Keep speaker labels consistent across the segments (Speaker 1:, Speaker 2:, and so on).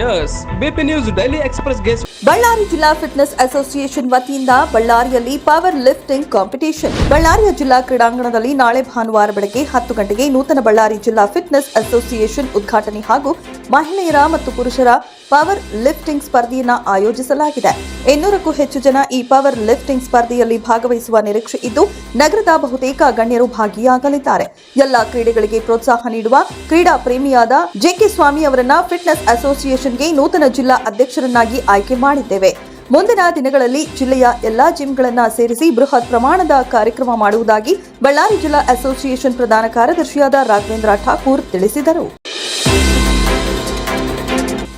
Speaker 1: Yes, BP news daily express guest
Speaker 2: Ballari ಜಿಲ್ಲಾ fitness association ವತಿಯಿಂದ ಬಳ್ಳಾರಿಯಲ್ಲಿ ಪವರ್ ಲಿಫ್ಟಿಂಗ್ ಕಾಂಪಿಟೇಷನ್ ಬಳ್ಳಾರಿಯ ಜಿಲ್ಲಾ ಕ್ರೀಡಾಂಗಣದಲ್ಲಿ ನಾಳೆ ಭಾನುವಾರ ಬೆಳಗ್ಗೆ ಹತ್ತು ಗಂಟೆಗೆ ನೂತನ ಬಳ್ಳಾರಿ ಜಿಲ್ಲಾ ಫಿಟ್ನೆಸ್ ಅಸೋಸಿಯೇಷನ್ ಉದ್ಘಾಟನೆ ಹಾಗೂ ಮಹಿಳೆಯರ ಮತ್ತು ಪುರುಷರ ಪವರ್ ಲಿಫ್ಟಿಂಗ್ ಸ್ಪರ್ಧೆಯನ್ನ ಆಯೋಜಿಸಲಾಗಿದೆ. ಇನ್ನೂರಕ್ಕೂ ಹೆಚ್ಚು ಜನ ಈ ಪವರ್ ಲಿಫ್ಟಿಂಗ್ ಸ್ಪರ್ಧೆಯಲ್ಲಿ ಭಾಗವಹಿಸುವ ನಿರೀಕ್ಷೆ ಇದ್ದು ನಗರದ ಬಹುತೇಕ ಗಣ್ಯರು ಭಾಗಿಯಾಗಲಿದ್ದಾರೆ. ಎಲ್ಲಾ ಕ್ರೀಡೆಗಳಿಗೆ ಪ್ರೋತ್ಸಾಹ ನೀಡುವ ಕ್ರೀಡಾ ಪ್ರೇಮಿಯಾದ ಜೆಕೆ ಸ್ವಾಮಿ ಅವರನ್ನ ಫಿಟ್ನೆಸ್ ಅಸೋಸಿಯೇಷನ್ಗೆ ನೂತನ ಜಿಲ್ಲಾ ಅಧ್ಯಕ್ಷರನ್ನಾಗಿ ಆಯ್ಕೆ ಮಾಡಿದ್ದೇವೆ. ಮುಂದಿನ ದಿನಗಳಲ್ಲಿ ಜಿಲ್ಲೆಯ ಎಲ್ಲಾ ಜಿಮ್ಗಳನ್ನು ಸೇರಿಸಿ ಬೃಹತ್ ಪ್ರಮಾಣದ ಕಾರ್ಯಕ್ರಮ ಮಾಡುವುದಾಗಿ ಬಳ್ಳಾರಿ ಜಿಲ್ಲಾ ಅಸೋಸಿಯೇಷನ್ ಪ್ರಧಾನ ಕಾರ್ಯದರ್ಶಿಯಾದ ರಾಘವೇಂದ್ರ ಠಾಕೂರ್ ತಿಳಿಸಿದರು.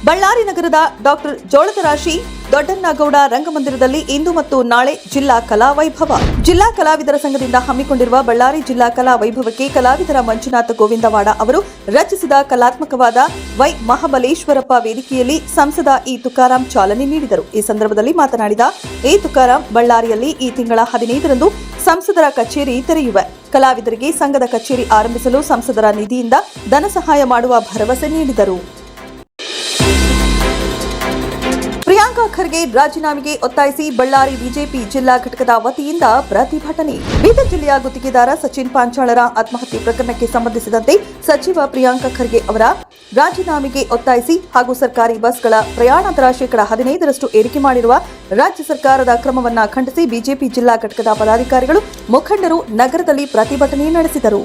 Speaker 2: ಬಳ್ಳಾರಿ ನಗರದ ಡಾಕ್ಟರ್ ಜೋಳದ ರಾಶಿ ದೊಡ್ಡಣ್ಣಗೌಡ ರಂಗಮಂದಿರದಲ್ಲಿ ಇಂದು ಮತ್ತು ನಾಳೆ ಜಿಲ್ಲಾ ಕಲಾ ವೈಭವ. ಜಿಲ್ಲಾ ಕಲಾವಿದರ ಸಂಘದಿಂದ ಹಮ್ಮಿಕೊಂಡಿರುವ ಬಳ್ಳಾರಿ ಜಿಲ್ಲಾ ಕಲಾ ವೈಭವಕ್ಕೆ ಕಲಾವಿದರ ಮಂಜುನಾಥ ಗೋವಿಂದವಾಡ ಅವರು ರಚಿಸಿದ ಕಲಾತ್ಮಕವಾದ ವೈ ಮಹಾಬಲೇಶ್ವರಪ್ಪ ವೇದಿಕೆಯಲ್ಲಿ ಸಂಸದ ಇ ತುಕಾರಾಂ ಚಾಲನೆ ನೀಡಿದರು. ಈ ಸಂದರ್ಭದಲ್ಲಿ ಮಾತನಾಡಿದ ಎ ತುಕಾರಾಂ, ಬಳ್ಳಾರಿಯಲ್ಲಿ ಈ ತಿಂಗಳ ಹದಿನೈದರಂದು ಸಂಸದರ ಕಚೇರಿ ತೆರೆಯುವ. ಕಲಾವಿದರಿಗೆ ಸಂಘದ ಕಚೇರಿ ಆರಂಭಿಸಲು ಸಂಸದರ ನಿಧಿಯಿಂದ ಧನ ಸಹಾಯ ಮಾಡುವ ಭರವಸೆ ನೀಡಿದರು. ಪ್ರಿಯಾಂಕಾ ಖರ್ಗೆ ರಾಜೀನಾಮೆಗೆ ಒತ್ತಾಯಿಸಿ ಬಳ್ಳಾರಿ ಬಿಜೆಪಿ ಜಿಲ್ಲಾ ಘಟಕದ ವತಿಯಿಂದ ಪ್ರತಿಭಟನೆ. ಬೀದರ್ ಜಿಲ್ಲೆಯ ಗುತ್ತಿಗೆದಾರ ಸಚಿನ್ ಪಾಂಚಾಳರ ಆತ್ಮಹತ್ಯೆ ಪ್ರಕರಣಕ್ಕೆ ಸಂಬಂಧಿಸಿದಂತೆ ಸಚಿವ ಪ್ರಿಯಾಂಕಾ ಖರ್ಗೆ ಅವರ ರಾಜೀನಾಮೆಗೆ ಒತ್ತಾಯಿಸಿ ಹಾಗೂ ಸರ್ಕಾರಿ ಬಸ್ಗಳ ಪ್ರಯಾಣ ದರ ಶೇಕಡ ಹದಿನೈದರಷ್ಟು ಏರಿಕೆ ಮಾಡಿರುವ ರಾಜ್ಯ ಸರ್ಕಾರದ ಕ್ರಮವನ್ನು ಖಂಡಿಸಿ ಬಿಜೆಪಿ ಜಿಲ್ಲಾ ಘಟಕದ ಪದಾಧಿಕಾರಿಗಳು ಮುಖಂಡರು ನಗರದಲ್ಲಿ ಪ್ರತಿಭಟನೆ ನಡೆಸಿದರು.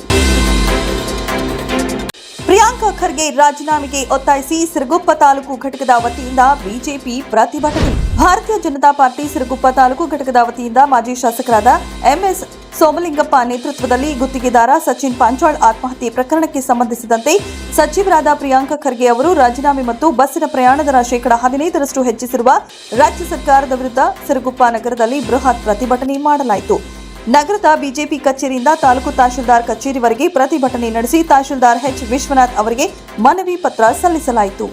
Speaker 2: ಪ್ರಿಯಾಂಕಾ ಖರ್ಗೆ ರಾಜೀನಾಮೆಗೆ ಒತ್ತಾಯಿಸಿ ಸಿರುಗುಪ್ಪ ತಾಲೂಕು ಘಟಕದ ವತಿಯಿಂದ ಬಿಜೆಪಿ ಪ್ರತಿಭಟನೆ. ಭಾರತೀಯ ಜನತಾ ಪಾರ್ಟಿ ಸಿರುಗುಪ್ಪ ತಾಲೂಕು ಘಟಕದ ವತಿಯಿಂದ ಮಾಜಿ ಶಾಸಕರಾದ ಎಂಎಸ್ ಸೋಮಲಿಂಗಪ್ಪ ನೇತೃತ್ವದಲ್ಲಿ ಗುತ್ತಿಗೆದಾರ ಸಚಿನ್ ಪಾಂಚಾಳ್ ಆತ್ಮಹತ್ಯೆ ಪ್ರಕರಣಕ್ಕೆ ಸಂಬಂಧಿಸಿದಂತೆ ಸಚಿವರಾದ ಪ್ರಿಯಾಂಕಾ ಖರ್ಗೆ ಅವರು ರಾಜೀನಾಮೆ ಮತ್ತು ಬಸ್ಸಿನ ಪ್ರಯಾಣ ದರ ಶೇಕಡ ಹದಿನೈದರಷ್ಟು ಹೆಚ್ಚಿಸಿರುವ ರಾಜ್ಯ ಸರ್ಕಾರದ ವಿರುದ್ಧ ಸಿರುಗುಪ್ಪ ನಗರದಲ್ಲಿ ಬೃಹತ್ ಪ್ರತಿಭಟನೆ ಮಾಡಲಾಯಿತು. ನಗರದ ಬಿಜೆಪಿ ಕಚೇರಿಯಿಂದ ತಾಲೂಕು ತಹಶೀಲ್ದಾರ್ ಕಚೇರಿವರೆಗೆ ಪ್ರತಿಭಟನೆ ನಡೆಸಿ ತಹಶೀಲ್ದಾರ್ ಎಚ್ ವಿಶ್ವನಾಥ್ ಅವರಿಗೆ ಮನವಿ ಪತ್ರ ಸಲ್ಲಿಸಲಾಯಿತು.